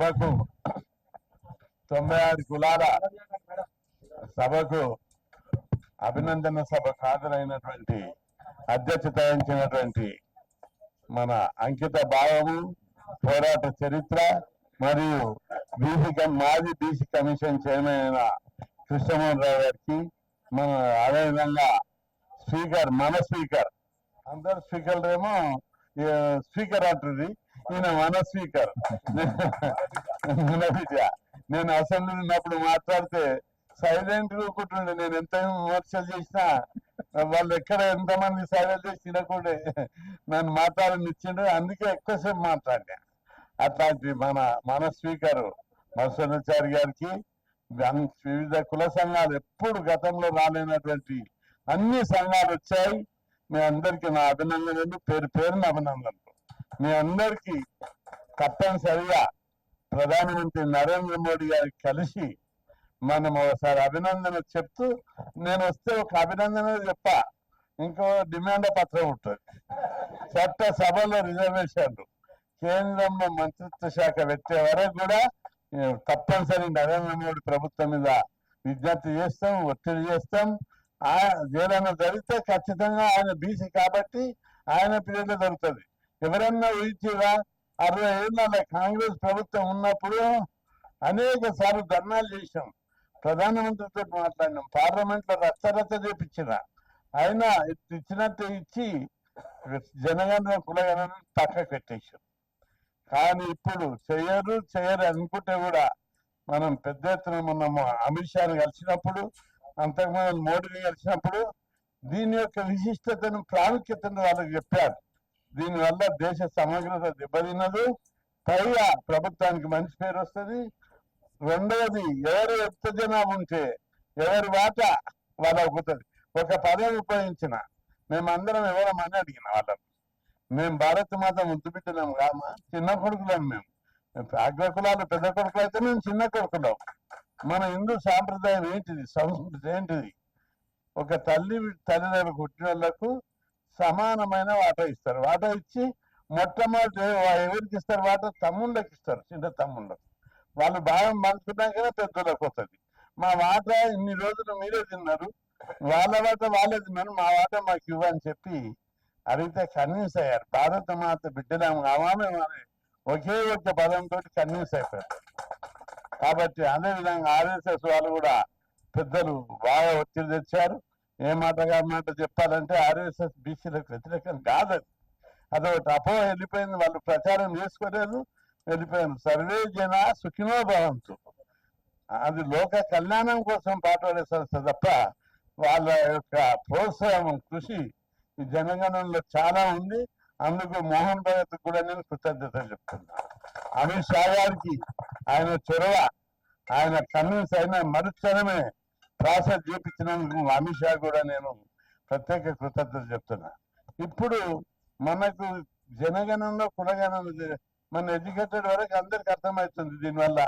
సభకు తొంభై ఆరు కులాల సభకు అభినందన సభకు హాజరైనటువంటి అధ్యక్షత వహించినటువంటి మన అంకిత భావము పోరాట చరిత్ర మరియు బీసీ మాజీ బీసీ కమిషన్ చైర్మన్ అయిన కృష్ణమోహన్ రావు గారికి మన అదేవిధంగా స్పీకర్ మన స్పీకర్ అందరు స్పీకర్లు ఏమో స్పీకర్ అంటుంది నేను మన స్పీకర్ నేను అసెంబ్లీ ఉన్నప్పుడు మాట్లాడితే సైలెంట్గా కూర్చుండే నేను ఎంత విమర్శలు చేసినా వాళ్ళు ఎక్కడ ఎంతమంది సైలెంట్ చేసి తినకుండే నన్ను మాట్లాడనిచ్చిండు అందుకే ఎక్కువసేపు మాట్లాడా అట్లాంటి మన మన స్పీకర్ మత్స్యాచారి గారికి వివిధ కుల సంఘాలు ఎప్పుడు గతంలో రాలేనటువంటి అన్ని సంఘాలు వచ్చాయి. మీ అందరికీ నా అభినందనలు. పేరు పేరున అభినందనలు. మీ అందరికి తప్పనిసరిగా ప్రధానమంత్రి నరేంద్ర మోడీ గారికి కలిసి మనం ఒకసారి అభినందన చెప్తూ నేను వస్తే ఒక అభినందన చెప్ప. ఇంకో డిమాండ్ పత్రం ఉంటుంది. చట్ట సభలో రిజర్వేషన్లు. కేంద్రంలో మంత్రిత్వ శాఖ పెట్టే వరకు కూడా తప్పనిసరి నరేంద్ర మోడీ ప్రభుత్వం మీద విజ్ఞప్తి చేస్తాం ఒత్తిడి చేస్తాం. ఆయన ఏదైనా జరిగితే ఖచ్చితంగా ఆయన బీసీ కాబట్టి ఆయన పీరియడ్లో జరుగుతుంది ఎవరన్నా ఊహించిరా అరవై ఏళ్ళ కాంగ్రెస్ ప్రభుత్వం ఉన్నప్పుడు అనేక సార్లు ధర్నాలు చేశాం. ప్రధానమంత్రితో మాట్లాడినాం. పార్లమెంట్లో రచ్చరచ్చ చేపించిన. ఆయన ఇచ్చినట్టు ఇచ్చి జనగణన కులగణన పక్క పెట్టేశాం కానీ ఇప్పుడు చేయరు చేయరు అనుకుంటే కూడా మనం పెద్ద ఎత్తున మొన్న అమిత్ షాను కలిసినప్పుడు అంతకుముందు మోడీని కలిసినప్పుడు దీని యొక్క విశిష్టతను ప్రాముఖ్యతను వాళ్ళకి చెప్పారు. దీనివల్ల దేశ సమగ్రత దెబ్బతిన్నదు. పైగా ప్రభుత్వానికి మంచి పేరు వస్తుంది. రెండవది ఎవరు ఎంత జనాభా ఉంటే ఎవరి వాట వాళ్ళ అవుతుంది ఒక పదవి ఉపయోగించిన మేమందరం ఎవరమని అడిగిన వాళ్ళని. మేము భారత మాత ముద్దు పెట్టినాం కామా? చిన్న కొడుకులం మేము అగ్ర కులాలు పెద్ద కొడుకులు అయితే మేము చిన్న కొడుకులం. మన హిందూ సాంప్రదాయం ఏంటిది? సంస్కృతి ఏంటిది? ఒక తల్లి తల్లిదండ్రులు కుట్టిన వాళ్ళకు సమానమైన వాటా ఇస్తారు. వాటా ఇచ్చి మొట్టమొదటి ఎవరికి ఇస్తారు వాటా? తమ్ముళ్ళకి ఇస్తారు. చిన్న తమ్ముళ్ళకి వాళ్ళు భాగం పంచుకున్నాకనే పెద్దలకు వస్తుంది. మా వాటా ఇన్ని రోజులు మీరే తిన్నారు. వాళ్ళ వాట వాళ్ళే తిన్నారు. మా వాట మాకు ఇవ్వని చెప్పి అడిగితే కన్విన్స్ అయ్యారు. భారత మాత బిడ్డలేము కావామే మరి. ఒకే ఒక్క పదంతో కన్విన్స్ అయిపోయారు. కాబట్టి అదే విధంగా ఆర్ఎస్ఎస్ వాళ్ళు కూడా పెద్దలు బాగా ఒత్తిడి తెచ్చారు. ఏ మాట మాట చెప్పాలంటే ఆర్ఎస్ఎస్ బీసీలకు వ్యతిరేకం కాదు. అదొకటి అపో వెళ్ళిపోయింది. వాళ్ళు ప్రచారం చేసుకోలేదు వెళ్ళిపోయారు. సర్వే జన సుఖినో భవంతు. అది లోక కళ్యాణం కోసం పాటపడే సంస్థ తప్ప వాళ్ళ యొక్క ప్రోత్సాహం కృషి ఈ జనగణంలో చాలా ఉంది. అందుకు మోహన్ భగత్ కూడా నేను కృతజ్ఞతలు చెప్తున్నా. అమిత్ షా గారికి ఆయన చొరవ ఆయన కన్విన్స్ అయిన మరుక్షణమే ప్రాసెస్ చేపించినందుకు అమిత్ షా కూడా నేను ప్రత్యేక కృతజ్ఞతలు చెప్తున్నా. ఇప్పుడు మనకు జనగణంలో కులగణన మన ఎడ్యుకేటెడ్ వరకు అందరికి అర్థమవుతుంది. దీనివల్ల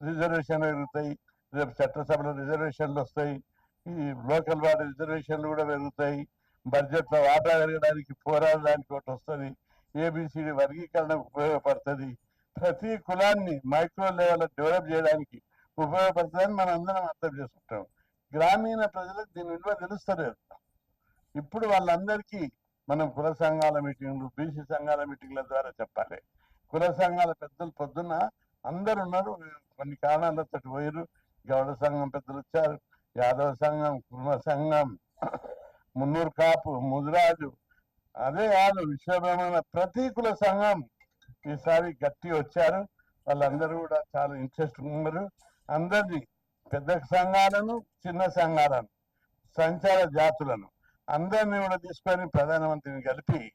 రిజర్వేషన్లు పెరుగుతాయి రేపు చట్టసభలో రిజర్వేషన్లు వస్తాయి ఈ లోకల్ వార్డు రిజర్వేషన్లు కూడా పెరుగుతాయి బడ్జెట్లో వాటా పెరగడానికి పోరాడడానికి ఒకటి వస్తుంది ఏబిసిడి వర్గీకరణ ఉపయోగపడుతుంది. ప్రతి కులాన్ని మైక్రో లెవెల్ డెవలప్ చేయడానికి ఉపయోగపడుతుందని మనం అందరం అర్థం చేసుకుంటాం. గ్రామీణ ప్రజలకు దీని విలువ తెలుస్తలేదు. ఇప్పుడు వాళ్ళందరికీ మనం కుల సంఘాల మీటింగ్లు బీసీ సంఘాల మీటింగ్ల ద్వారా చెప్పాలి. కుల సంఘాల పెద్దలు పొద్దున్న అందరు ఉన్నారు కొన్ని కారణాలతో పోయారు గౌడ సంఘం పెద్దలు వచ్చారు. యాదవ సంఘం కుర్మ సంఘం మున్నూరు కాపు ముదిరాజు. అదే కాదు విశ్వబ్రహ్మణ ప్రతి కుల సంఘం ఈసారి గట్టి వచ్చారు. వాళ్ళందరూ కూడా చాలా ఇంట్రెస్ట్ ఉన్నారు. అందరినీ పెద్ద సంఘాలను చిన్న సంఘాలను సంచార జాతులను అందరినీ కూడా తీసుకొని ప్రధానమంత్రిని కలిపి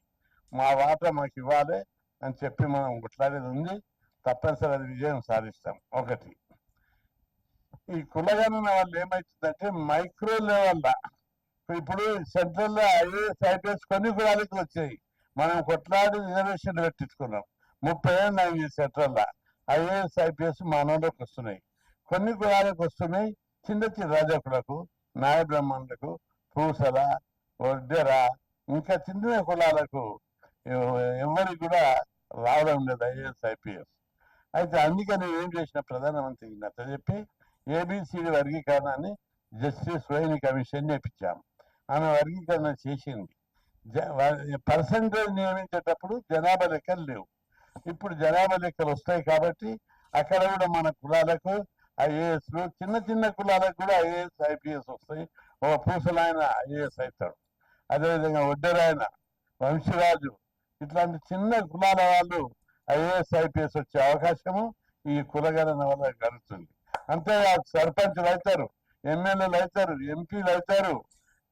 మా వాటా మాకు ఇవ్వాలి అని చెప్పి మనం కొట్లాడేది ఉంది. తప్పనిసరి అది విజయం సాధిస్తాం. ఒకటి. ఈ కులగణన వల్ల ఏమవుతుందంటే మైక్రో లెవెల్ ఇప్పుడు సెంట్రల్లో ఐఏఎస్ ఐపీఎస్ కొన్ని కులాలకు వచ్చాయి. మనం కొట్లాడి రిజర్వేషన్ పెట్టించుకున్నాం. ముప్పై ఏళ్ళు అయింది ఐఏఎస్ ఐపీఎస్ మానవులకు వస్తున్నాయి. కొన్ని కులాలకు వస్తున్నాయి చిన్న చిన్న రాజకులకు నాయ బ్రాహ్మణులకు పూసల వడ్డెర ఇంకా చిన్న కులాలకు ఎవరికి కూడా రావడం లేదు ఐఏఎస్ ఐపీఎస్. అయితే అందుకని నేను ఏం చేసిన ప్రధానమంత్రి నచ్చ చెప్పి ఏబిసిడి వర్గీకరణాన్ని జస్టిస్ రోహిణి కమిషన్ చేపించాము ఆమె వర్గీకరణ చేసింది. పర్సంటేజ్ నియమించేటప్పుడు జనాభా లెక్కలు లేవు. ఇప్పుడు జనాభా లెక్కలు వస్తాయి కాబట్టి అక్కడ కూడా మన కులాలకు ఐఏఎస్ చిన్న చిన్న కులాలకు కూడా ఐఏఎస్ ఐపీఎస్ వస్తాయి. ఒక పూసలాయన ఐఏఎస్ అవుతాడు. అదేవిధంగా ఒడ్డరాయన వంశరాజు ఇట్లాంటి చిన్న కులాల వాళ్ళు ఐఏఎస్ ఐపీఎస్ వచ్చే అవకాశము ఈ కులగణన వల్ల కలుగుతుంది. అంతేకాదు సర్పంచులు అవుతారు ఎమ్మెల్యేలు అవుతారు ఎంపీలు అవుతారు.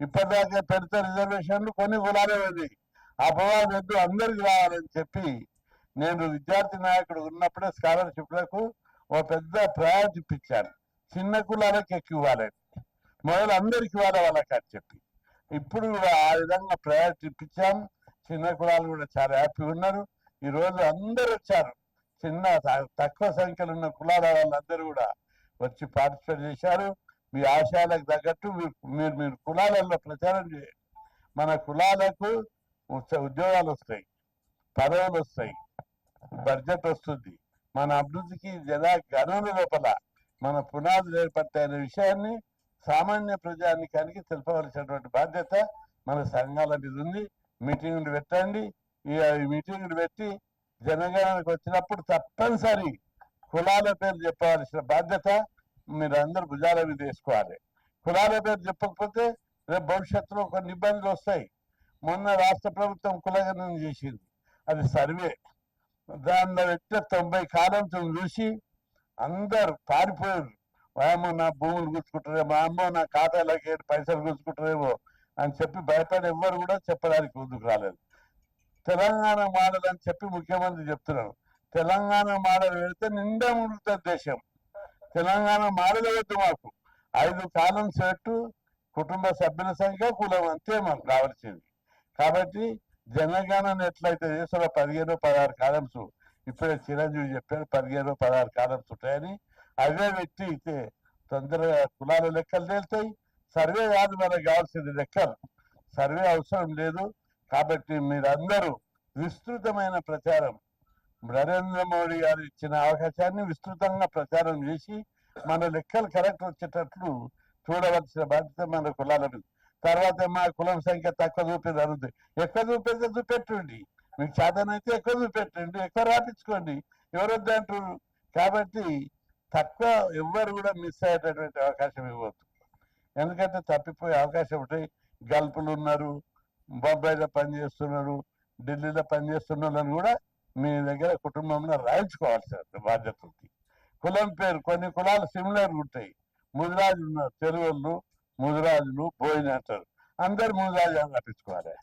ఇప్పటిదాకా పెడితే రిజర్వేషన్లు కొన్ని కులాలే ఉంది అపవాదం వద్దు అందరికి రావాలని చెప్పి నేను విద్యార్థి నాయకుడు ఉన్నప్పుడే స్కాలర్షిప్లకు ఓ పెద్ద ప్రయారిటీ ఇప్పించాను చిన్న కులాలకు ఎక్కువ ఇవ్వాలని. మొదలు అందరికి ఇవ్వాలి వాళ్ళకి అని చెప్పి. ఇప్పుడు కూడా ఆ విధంగా ప్రయారిటీ ఇప్పించాం. చిన్న కులాలు కూడా చాలా హ్యాపీగా ఉన్నారు. ఈ అందరు అందరూ వచ్చారు. చిన్న తక్కువ సంఖ్యలో ఉన్న కులాల వాళ్ళందరూ కూడా వచ్చి పార్టిసిపేట్ చేశారు. మీ ఆశయాలకు తగ్గట్టు మీరు మీరు మీరు కులాలలో ప్రచారం చేయండి. మన కులాలకు ఉత్స- ఉద్యోగాలు వస్తాయి. పదవులు వస్తాయి. బడ్జెట్ వస్తుంది. మన అభివృద్ధికి జన గణన లోపల మన పునాదులు ఏర్పడతాయనే విషయాన్ని సామాన్య ప్రజానికానికి తెలుపవలసినటువంటి బాధ్యత మన సంఘాల మీద ఉంది. మీటింగులు పెట్టండి. ఈ మీటింగ్లు మీటింగులు పెట్టి జనగణనకు వచ్చినప్పుడు తప్పనిసరి కులాల పేరు చెప్పవలసిన బాధ్యత మీరు అందరు భుజాల మీద వేసుకోవాలి. కులాల పేరు చెప్పకపోతే రేపు భవిష్యత్తులో కొన్ని ఇబ్బందులు వస్తాయి. మొన్న రాష్ట్ర ప్రభుత్వం కులగణన చేసింది. అది సర్వే. దానిలో పెట్టిన తొంభై కాలం చూసి అందరు పారిపోయారు. వాయమ్మో నా భూములు గుంజుకుంటారేమో అమ్మో నా ఖాతాలోకి పైసలు గుర్చుకుంటారేమో అని చెప్పి భయపడి ఎవ్వరు కూడా చెప్పడానికి ముందుకు రాలేదు. తెలంగాణ మోడల్ అని చెప్పి ముఖ్యమంత్రి చెప్తున్నారు. తెలంగాణ మోడల్ పెడితే నిండా ముడుతుంది దేశం. తెలంగాణ మోడల్ వద్దు మాకు. ఐదు కాలం సెట్టు కుటుంబ సభ్యుల సంఖ్య కులం అంతే మాకు కావాల్సింది. కాబట్టి జనగణన ఎట్లయితే చేస్తారో పదిహేను పదహారు కాలమ్స్. ఇప్పుడే చిరంజీవి చెప్పారు పదిహేను పదహారు కాలమ్స్ ఉంటాయని. అవే వ్యక్తి అయితే తొందరగా కులాల లెక్కలు తేలుతాయి. సర్వే కాదు మనకు కావాల్సింది లెక్కలు. సర్వే అవసరం లేదు. కాబట్టి మీరందరూ విస్తృతమైన ప్రచారం. నరేంద్ర మోడీ గారు ఇచ్చిన అవకాశాన్ని విస్తృతంగా ప్రచారం చేసి మన లెక్కలు కరెక్ట్ వచ్చేటట్లు చూడవలసిన బాధ్యత మన కులాల మీద. తర్వాత మా కులం సంఖ్య తక్కువ చూపేది అరుగుతుంది ఎక్కువ చూపేది చూపెట్టండి. మీకు చేతనైతే ఎక్కువ చూపెట్టండి ఎక్కువ రాపించుకోండి. ఎవరొద్దు అంటారు? కాబట్టి తక్కువ ఎవ్వరు కూడా మిస్ అయ్యేటటువంటి అవకాశం ఇవ్వద్దు ఎందుకంటే తప్పిపోయే అవకాశం ఉంటాయి గల్పులు ఉన్నారు బొంబాయిలో పనిచేస్తున్నారు ఢిల్లీలో పనిచేస్తున్న వాళ్ళని కూడా మీ దగ్గర కుటుంబంలో రాయించుకోవాల్సిన బాధ్యత ఉంది. కులం పేరు కొన్ని కులాలు సిమిలర్ ఉంటాయి. ముదిరాజు ఉన్నారు తెలుగుళ్ళు. ముదిరాజులు భోజనం అంటారు. అందరు ముదిరాజు అని రాపించుకోవాలి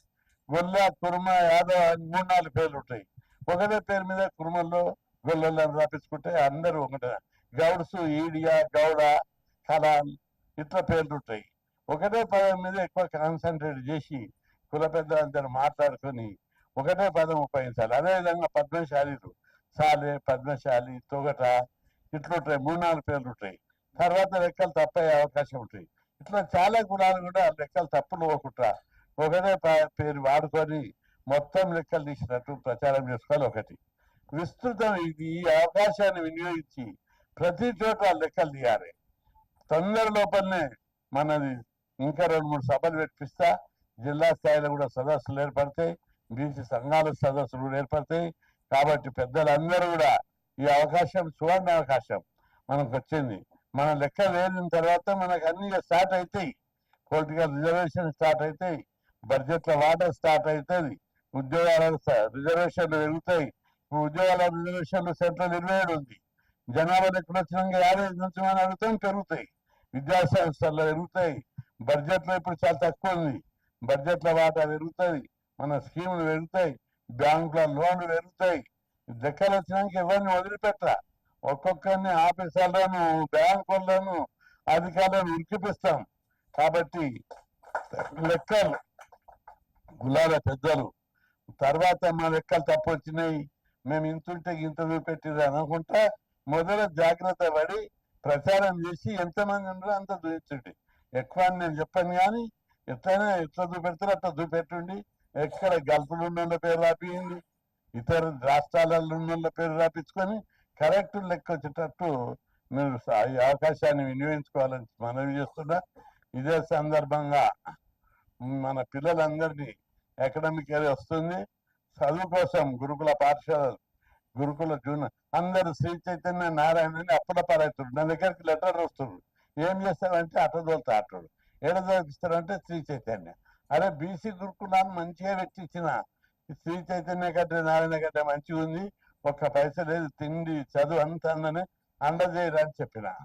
గొల్ల కుర్మ యాదవ్ అని మూడు నాలుగు పేర్లు ఉంటాయి. ఒకటే పేరు మీద కుర్మల్లో గొల్లని రాపించుకుంటే అందరూ ఒకటే. గౌడ్స్ ఈడియా గౌడ కలాల్ ఇట్లా పేర్లు ఉంటాయి. ఒకటే పదం మీద ఎక్కువ కాన్సన్ట్రేట్ చేసి కుల పెద్దలందరూ మాట్లాడుకొని ఒకటే పదం ఉపయోగించాలి. అదేవిధంగా పద్మశాలీలు సాలే పద్మశాలి తొగట ఇట్లుంటాయి. మూడు నాలుగు పేర్లు ఉంటాయి. తర్వాత లెక్కలు తప్పయ్యే అవకాశం ఉంటాయి. ఇట్లా చాలా గుణాలు కూడా లెక్కలు తప్పులు పోకుండా ఒకటే పేరు వాడుకొని మొత్తం లెక్కలు తీసినట్టు ప్రచారం చేసుకోవాలి ఒకటి. విస్తృతం ఇది ఈ అవకాశాన్ని వినియోగించి ప్రతి చోట లెక్కలు తీయాలి. తొందర లోపలనే మనది ఇంకా రెండు మూడు సభలు పెట్టిస్తా. జిల్లా స్థాయిలో కూడా సదస్సులు ఏర్పడతాయి. బీసీ సంఘాల సదస్సులు కూడా ఏర్పడతాయి. కాబట్టి పెద్దలందరూ కూడా ఈ అవకాశం సువర్ణ అవకాశం మనకు వచ్చింది మన లెక్క వేలిన తర్వాత మనకు అన్ని స్టార్ట్ అవుతాయి పొలిటికల్ రిజర్వేషన్ స్టార్ట్ అవుతాయి బడ్జెట్ల వాటా స్టార్ట్ అవుతుంది ఉద్యోగాల రిజర్వేషన్లు పెరుగుతాయి. ఉద్యోగాల రిజర్వేషన్లు సెంట్రల్ ఇరవై ఏడు ఉంది. జనాభా లెక్కలు వచ్చినాక యాభై నుంచి మనం అడుగుతాం పెరుగుతాయి. విద్యా సంస్థల్లో పెరుగుతాయి బడ్జెట్లో ఇప్పుడు చాలా తక్కువ ఉంది. బడ్జెట్ల వాటా పెరుగుతుంది. మన స్కీములు పెరుగుతాయి. బ్యాంకుల లోన్లు పెరుగుతాయి. లెక్కలు వచ్చినాక ఎవరిని వదిలిపెట్టరా? ఒక్కొక్కరిని ఆఫీసర్లను బ్యాంకులను అధికారులను ఉరికిపిస్తాం. కాబట్టి లెక్కలు గులాల పెద్దలు తర్వాత మా లెక్కలు తప్పు వచ్చినాయి మేము ఇంతుంటే ఇంత చూపెట్టిరు అనుకుంటా మొదట జాగ్రత్త పడి ప్రచారం చేసి ఎంతమంది ఉండరో అంత చూపించండి. ఎక్కువ నేను చెప్పాను కానీ ఎట్లయినా ఎట్లా చూపెడతారో అట్లా చూపెట్టండి. ఎక్కడ గల్పులు ఉన్న పేరు రాపియండి. ఇతర రాష్ట్రాలలో ఉన్న పేరు రాపించుకొని కరెక్ట్ లెక్క వచ్చేటట్టు మీరు ఈ అవకాశాన్ని వినియోగించుకోవాలని మనవి చేస్తున్నా. ఇదే సందర్భంగా మన పిల్లలందరినీ అకాడమిక్ ఇయర్ వస్తుంది. చదువు కోసం గురుకుల పాఠశాలలు గురుకుల జూన్ అందరు శ్రీ చైతన్య నారాయణని అప్పుల నా దగ్గరికి లెటర్ వస్తుంది ఏం చేస్తారంటే అట్టదోలుతా అట్టడు ఏడదోకిస్తారంటే శ్రీ చైతన్య. అరే బీసీ గురుకులాన్ని మంచిగా పెట్టించిన ఇచ్చిన శ్రీ చైతన్య కంటే నారాయణ కంటే మంచిగా ఉంది ఒక్క పైస లేదు తిండి చదువు అంత అందజేయరని చెప్పిన.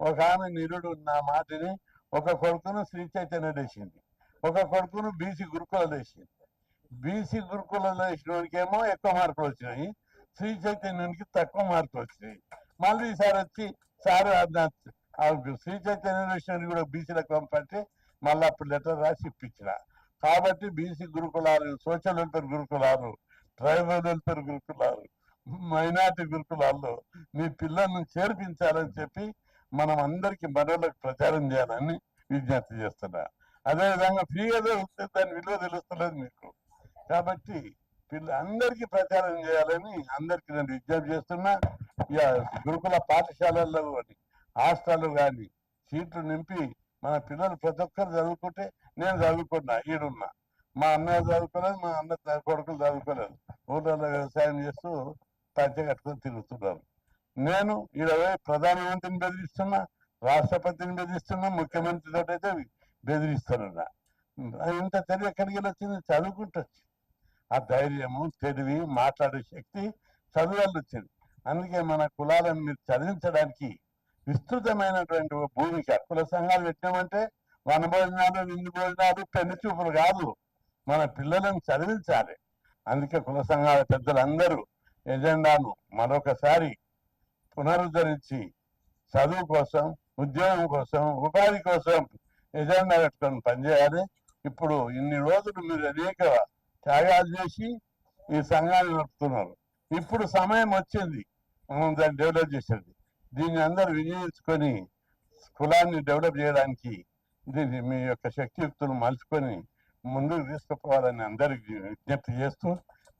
ఒక ఆమె నిరుడు నా మాటిని ఒక కొడుకును శ్రీ చైతన్య వేసింది ఒక కొడుకును బీసీ గురుకులలో వేసింది బీసీ గురుకులలో వేసిన వాడికేమో ఎక్కువ మార్కులు వచ్చినాయి. శ్రీ చైతన్యానికి తక్కువ మార్కులు వచ్చినాయి. మళ్ళీ ఈసారి వచ్చి సార్ ఆ శ్రీ చైతన్య వేసిన కూడా బీసీలకు పంపంటే మళ్ళీ అప్పుడు లెటర్ రాసి ఇప్పించిన. కాబట్టి బీసీ గురుకులాలు సోషల్ వెల్ఫేర్ గురుకులాలు ట్రైబల్ వెల్ఫేర్ గురుకులాలు మైనార్టీ గురుకులాల్లో మీ పిల్లల్ని చేర్పించాలని చెప్పి మనం అందరికి మనోళ్ళకి ప్రచారం చేయాలని విజ్ఞప్తి చేస్తున్నా. అదేవిధంగా ఫ్రీగా వస్తే దాని విలువ తెలుస్తలేదు మీకు. కాబట్టి పిల్ల అందరికీ ప్రచారం చేయాలని అందరికీ నేను విజ్ఞప్తి చేస్తున్నా. ఇక గురుకుల పాఠశాలల్లో కానీ హాస్టల్ కానీ సీట్లు నింపి మన పిల్లలు ప్రతి ఒక్కరు చదువుకుంటే నేను చదువుకున్నా ఈడున్నా. మా అన్నయ్య చదువుకోలేదు మా అన్న కొడుకులు చదువుకోలేదు. ఊళ్ళలో వ్యవసాయం చేస్తూ పంచె కట్టుకుని తిరుగుతున్నారు నేను ఇరవై ప్రధానమంత్రిని బెదిరిస్తున్నా రాష్ట్రపతిని బెదిరిస్తున్నా ముఖ్యమంత్రితో అయితే బెదిరిస్తున్నా ఇంత తెలివి ఎక్కడికి వచ్చింది? చదువుకుంటూ వచ్చింది ఆ ధైర్యము తెలివి మాట్లాడే శక్తి చదువు వచ్చింది. అందుకే మన కులాలను మీరు చదివించడానికి విస్తృతమైనటువంటి భూమికి భూమిక. కుల సంఘాలు పెట్టామంటే వన భోజనాలు విందు భోజనాలు పెళ్ళి చూపులు కాదు. మన పిల్లలను చదివించాలి. అందుకే కుల సంఘాల పెద్దలందరూ ఎజెండాను మరొకసారి పునరుద్ధరించి చదువు కోసం ఉద్యోగం కోసం ఉపాధి కోసం ఎజెండా పెట్టుకొని పనిచేయాలి. ఇప్పుడు ఇన్ని రోజులు మీరు అనేక త్యాగాలు చేసి ఈ సంఘాన్ని నడుపుతున్నారు. ఇప్పుడు సమయం వచ్చింది. మనం దాన్ని డెవలప్ చేసేది. దీన్ని అందరూ వినియోగించుకొని కులాన్ని డెవలప్ చేయడానికి దీన్ని మీ యొక్క శక్తియుక్తులు మలుచుకొని ముందుకు తీసుకుపోవాలని అందరికి విజ్ఞప్తి చేస్తూ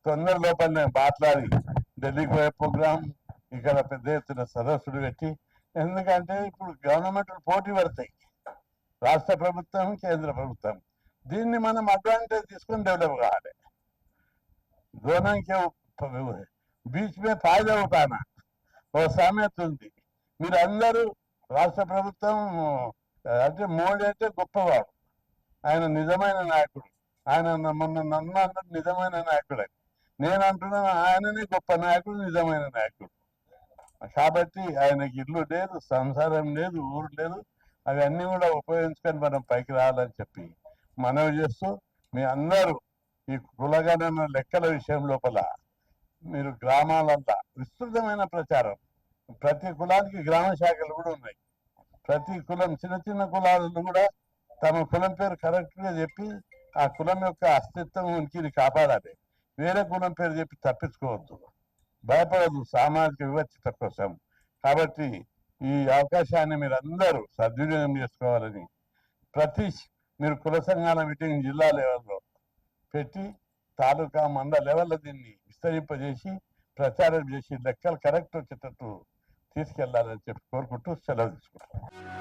తొందర లోపల నేను మాట్లాడి ఢిల్లీకి పోయే ప్రోగ్రాం ఇక్కడ పెద్ద ఎత్తున సదస్సులు పెట్టి ఎందుకంటే ఇప్పుడు గవర్నమెంట్లు పోటీ పడతాయి. రాష్ట్ర ప్రభుత్వం కేంద్ర ప్రభుత్వం. దీన్ని మనం అడ్వాంటేజ్ తీసుకొని డెవలప్ కావాలి. దూరంకే బీచ్ మీద ఫాయిదా అవుతానా ఓ సామెత ఉంది. మీరు అందరూ రాష్ట్ర ప్రభుత్వం అంటే మోడీ అంటే గొప్పవాడు ఆయన నిజమైన నాయకుడు. ఆయన మొన్న నన్ను అందరూ నిజమైన నాయకుడు నేను అంటున్నాను ఆయననే గొప్ప నాయకుడు నిజమైన నాయకుడు. కాబట్టి ఆయనకి ఇల్లు లేదు సంసారం లేదు ఊరు లేదు అవన్నీ కూడా ఉపయోగించుకొని మనం పైకి రావాలని చెప్పి మనవి చేస్తూ మీ అందరూ ఈ కులగణన లెక్కల విషయం లోపల మీరు గ్రామాలంతా విస్తృతమైన ప్రచారం. ప్రతి కులానికి గ్రామ శాఖలు కూడా ఉన్నాయి. ప్రతి కులం చిన్న చిన్న కులాలను కూడా తమ కులం పేరు కరెక్ట్గా చెప్పి ఆ కులం యొక్క అస్తిత్వం ఉనికిని కాపాడాలి. వేరే గుణం పేరు చెప్పి తప్పించుకోవద్దు. భయపడదు సామాజిక వివక్షత కోసం కాబట్టి ఈ అవకాశాన్ని మీరు అందరూ సద్వినియోగం చేసుకోవాలని ప్రతి మీరు కుల సంఘాల మీటింగ్ జిల్లా లెవెల్లో పెట్టి తాలూకా మండల లెవెల్లో దీన్ని విస్తరింపజేసి ప్రచారం చేసి లెక్కలు కరెక్ట్ వచ్చేటట్టు తీసుకెళ్ళాలని చెప్పి కోరుకుంటూ సెలవు తీసుకుంటాం